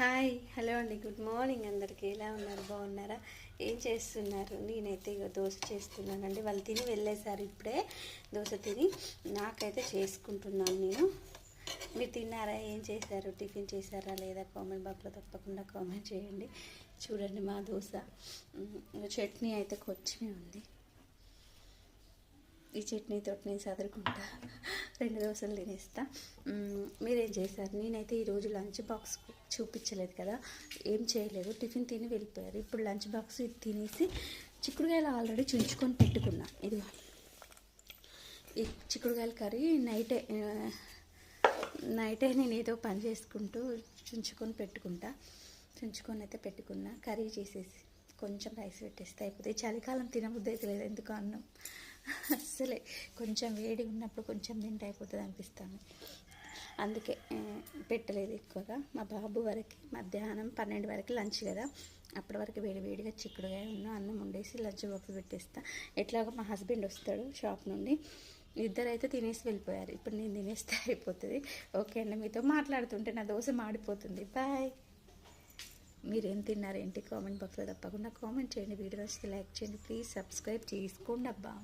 Hi hello అండి. Good morning అందరికీ. ఎలా ఉన్నారు? బాగున్నారా? ఏం చేస్తున్నారు? నేనైతే ఇక దోశ చేస్తున్నానండి. వాళ్ళు తిని వెళ్ళేసారు ఇప్పుడే దోశ తిని. నాకైతే చేసుకుంటున్నాను నేను. మీరు తిన్నారా? ఏం చేశారు? టిఫిన్ చేశారా? లేదా కామెంట్ బాక్స్లో తప్పకుండా కామెంట్ చేయండి. చూడండి మా దోశ. చట్నీ అయితే కొంచెమే ఉంది. ఈ చట్నీతో నేను చదువుకుంటా రెండు దోశలు తినేస్తా మీరేం చేశారు? నేనైతే ఈరోజు లంచ్ బాక్స్ చూపించలేదు కదా. ఏం చేయలేదు. టిఫిన్ తిని వెళ్ళిపోయారు. ఇప్పుడు లంచ్ బాక్స్ తినేసి చిక్కుడుకాయలు ఆల్రెడీ చుంచుకొని పెట్టుకున్నా. ఇది ఈ చిక్కుడుకాయల కర్రీ నైటే నైటే నేను ఏదో పని చేసుకుంటూ చుంచుకొని పెట్టుకుంటా. చుంచుకొని అయితే పెట్టుకున్నా. కర్రీ చేసేసి కొంచెం రైస్ పెట్టేస్తే అయిపోతుంది చలికాలం తినబుద్ధి అయితే లేదు. ఎందుకు అన్నం? అసలే కొంచెం వేడి ఉన్నప్పుడు కొంచెం తింటే అయిపోతుంది అనిపిస్తాను అందుకే పెట్టలేదు ఎక్కువగా. మా బాబు వరకు మధ్యాహ్నం పన్నెండు వరకు లంచ్ కదా. అప్పటి వరకు వేడి వేడిగా చిక్కుడుగా ఉన్న అన్నం వండేసి లంచ్ బాక్స్ పెట్టేస్తా. ఎట్లాగో మా హస్బెండ్ వస్తాడు షాప్ నుండి. ఇద్దరైతే తినేసి వెళ్ళిపోయారు. ఇప్పుడు నేను తినేస్తే అయిపోతుంది. ఓకే అండి మీతో మాట్లాడుతుంటే నా దోశ మాడిపోతుంది. బాయ్. మీరు ఏం తిన్నారు ఏంటి కామెంట్ బాక్స్లో తప్పకుండా కామెంట్ చేయండి. వీడియో నచ్చితే లైక్ చేయండి. ప్లీజ్ సబ్స్క్రైబ్ చేసుకోండి అబ్బా.